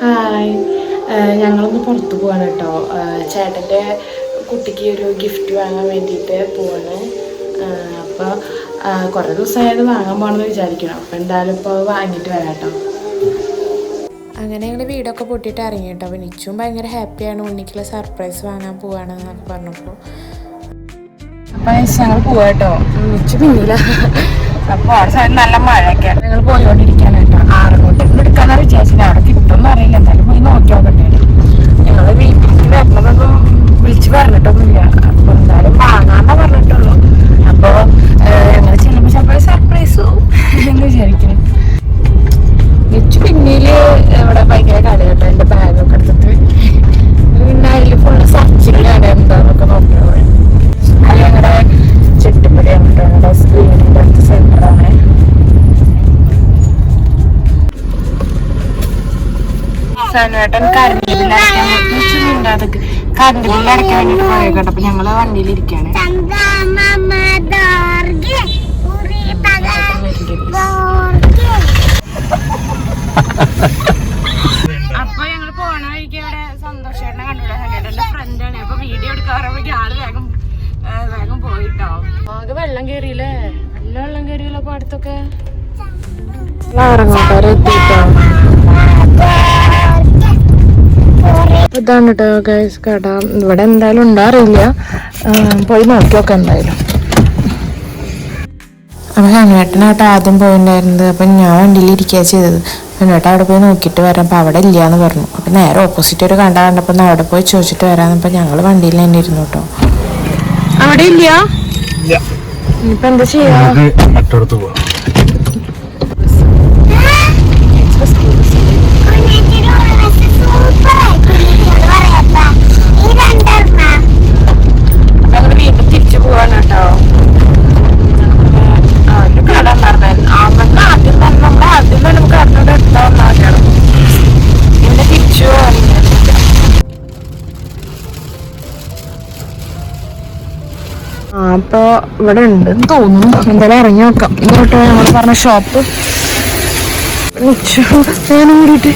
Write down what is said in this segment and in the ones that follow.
Hi ഞങ്ങളൊന്ന് പുറത്ത് പോവാണ് കേട്ടോ. ചേട്ടന്റെ കുട്ടിക്ക് ഒരു ഗിഫ്റ്റ് വാങ്ങാൻ വേണ്ടിയിട്ട് പോവാണ്. അപ്പോൾ കുറേ ദിവസമായത് വാങ്ങാൻ പോകണമെന്ന് വിചാരിക്കണം അപ്പോൾ എന്തായാലും ഇപ്പോൾ വാങ്ങിയിട്ട് വരാം കേട്ടോ. അങ്ങനെ ഞങ്ങൾ വീടൊക്കെ പൊട്ടിയിട്ട് ഇറങ്ങി കേട്ടോ. അപ്പോൾ നിച്ചും ഭയങ്കര ഹാപ്പിയാണ് ഉണ്ണിക്കുള്ള സർപ്രൈസ് വാങ്ങാൻ പോവാണ് എന്നൊക്കെ പറഞ്ഞപ്പോൾ അപ്പോൾ ഞങ്ങൾ പോവാ കേട്ടോ. നിച്ചു പിന്നില്ല അപ്പോൾ നല്ല മഴയൊക്കെ. ഞങ്ങൾ പോയിക്കൊണ്ടിരിക്കാനായിട്ടോ ആറ് കൊണ്ട് എടുക്കാന്ന് വിചാരിച്ചില്ല സനുവേട്ടൻ കറണ്ട് ബില്ല് അടയ്ക്കാൻ കറണ്ട് ബില്ല് അടയ്ക്കാൻ വേണ്ടിട്ട് പോയേക്കട്ടെ അപ്പൊ ഞങ്ങൾ വണ്ടിയിൽ ഇരിക്കാണ്. അപ്പൊ ഞങ്ങൾ പോണ വഴിക്ക് ഇവിടെ സന്തോഷേട്ടനെ കണ്ടുപിടാൻ സനുവേട്ടന്റെ ഫ്രണ്ടാണ് അപ്പൊ വീഡിയോ ആൾ വേഗം വേഗം പോയിട്ടോ. ആകെ വെള്ളം കേറിയില്ലേ? നല്ല വെള്ളം കേറിയല്ലോ അപ്പൊ അടുത്തൊക്കെ? ഇതാണ് കേട്ടോ ഗൈസ് കട. ഇവിടെ എന്തായാലും ഉണ്ടാറില്ല പോയി നോക്കി നോക്കാം എന്തായാലും. അപ്പം ഹനുവേട്ടനായിട്ട് ആദ്യം പോയിണ്ടായിരുന്നത്. അപ്പം ഞാൻ വണ്ടിയിൽ ഇരിക്കുക ചെയ്തത്. ഹനുവേട്ടൻ അവിടെ പോയി നോക്കിയിട്ട് വരാം. അപ്പം അവിടെ ഇല്ല എന്ന് പറഞ്ഞു. അപ്പം നേരെ ഓപ്പോസിറ്റ് ഒരു കണ്ട കണ്ടപ്പോൾ അവിടെ പോയി ചോദിച്ചിട്ട് വരാമെന്ന് അപ്പം ഞങ്ങൾ വണ്ടിയിൽ തന്നെ ഇരുന്നു കേട്ടോ അവിടെ ഇല്ല? ഇനിയിപ്പോൾ എന്താ ചെയ്യാ? നമുക്ക് മറ്റടുത്ത് പോവാം. ആ അപ്പൊ ഇവിടെ ഉണ്ട്. തോന്നുന്നു. എന്തായാലും ഇറങ്ങി നോക്കാം. ഇങ്ങോട്ട് നമ്മൾ പറഞ്ഞ ഷോപ്പ് ഞാൻ കൂടിയിട്ട്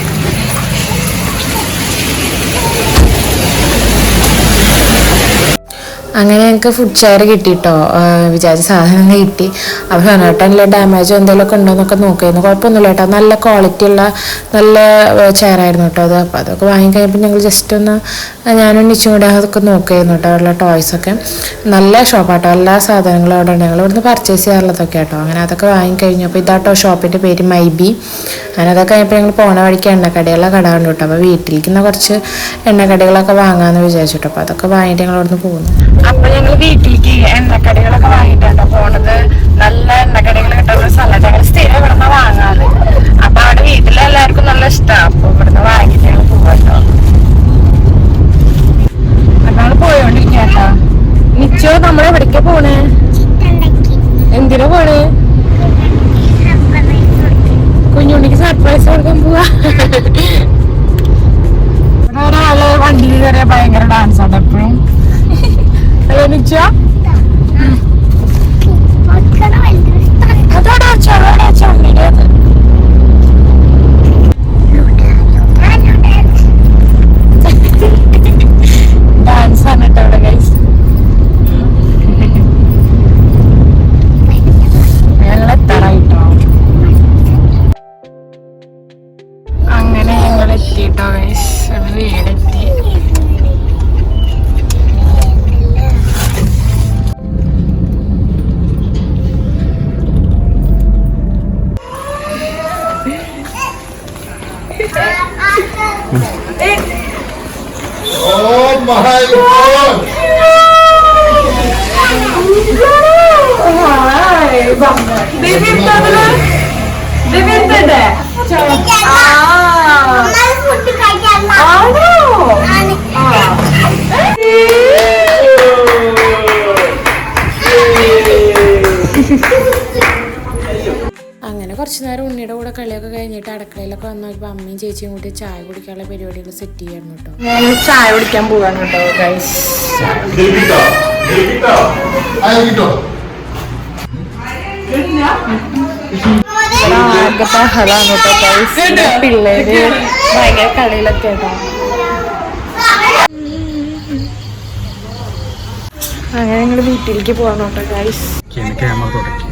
അങ്ങനെ ഞങ്ങൾക്ക് ഫുഡ് ചെയർ കിട്ടിട്ടോ. വിചാരിച്ച സാധനം കിട്ടി. അപ്പോൾ ഹനോട്ടനിലെ ഡാമേജോ എന്തെങ്കിലുമൊക്കെ ഉണ്ടോ എന്നൊക്കെ നോക്കിയിരുന്നു. കുഴപ്പമൊന്നുമില്ല കേട്ടോ. നല്ല ക്വാളിറ്റി ഉള്ള നല്ല ചെയറായിരുന്നു കേട്ടോ അത്. അപ്പോൾ അതൊക്കെ വാങ്ങിക്കഴിഞ്ഞപ്പോൾ ഞങ്ങൾ ജസ്റ്റ് ഒന്ന് ഞാനും നിച്ചും കൂടെ അതൊക്കെ നോക്കിയിരുന്നു കേട്ടോ. ഉള്ള ടോയ്സൊക്കെ നല്ല ഷോപ്പാട്ടോ എല്ലാ സാധനങ്ങളും അവിടെ ഉണ്ട് ഞങ്ങൾ ഇവിടുന്ന് പർച്ചേസ് ചെയ്യാറുള്ളതൊക്കെ കേട്ടോ അങ്ങനെ അതൊക്കെ വാങ്ങിക്കഴിഞ്ഞു അപ്പോൾ ഇതാട്ടോ ഷോപ്പിന്റെ പേര് മൈബി. അങ്ങനെ അതൊക്കെ കഴിഞ്ഞപ്പോൾ ഞങ്ങൾ പോണ വഴിക്ക് എണ്ണക്കടികളെ കട കണ്ടു കേട്ടോ. അപ്പോൾ വീട്ടിലിരിക്കുന്ന കുറച്ച് എണ്ണക്കടികളൊക്കെ വാങ്ങാമെന്ന് വിചാരിച്ചിട്ടോ. അപ്പോൾ അതൊക്കെ വാങ്ങിയിട്ട് ഞങ്ങൾ ഇവിടുന്ന് പോകുന്നു അപ്പൊ ഞങ്ങൾ വീട്ടിലേക്ക് എണ്ണക്കടികളൊക്കെ വാങ്ങിയിട്ടുണ്ട് പോണത്. നല്ല എണ്ണക്കടികൾ കിട്ടുന്ന സ്ഥലത്ത് ഞങ്ങൾ സ്ഥിരം ഇവിടുന്ന് വാങ്ങാറ്. അപ്പൊ അവിടെ വീട്ടിലെല്ലാവർക്കും നല്ല ഇഷ്ടമാണ് അപ്പൊ ഇവിടുന്ന് വാങ്ങിയിട്ട് ഞങ്ങൾ പോകട്ടോ അതാണ് പോയോണ്ടിരിക്കാട്ടോ. നിച്ചോ നമ്മൾ എവിടേക്കാ പോണേ? എന്തിനാ പോണേ? കുഞ്ഞുണ്ണിക്ക് സർപ്രൈസ് കൊടുക്കാൻ പോവാ. ഒരാൾ വണ്ടിയിൽ വരെ ഭയങ്കര నుంచి Oh my god! കുറച്ച് നേരം ഉണ്ണിയുടെ കൂടെ കളിയൊക്കെ കഴിഞ്ഞിട്ട് അടുക്കളയിലൊക്കെ വന്ന ഒരു അമ്മയും ചേച്ചിയും കൂടി ചായ കുടിക്കാനുള്ള പരിപാടികൾ സെറ്റ് ചെയ്യാൻ കേട്ടോ. ഞാൻ ചായ കുടിക്കാൻ പോവാണ് കേട്ടോ കേട്ടോ പിള്ളേര് ഭയങ്കര കളിയിലൊക്കെ കേട്ടോ. അങ്ങനെ ഞങ്ങൾ വീട്ടിലേക്ക് പോകാൻ കേട്ടോ ഗൈസ് ക്യാമറ തുടക്കി.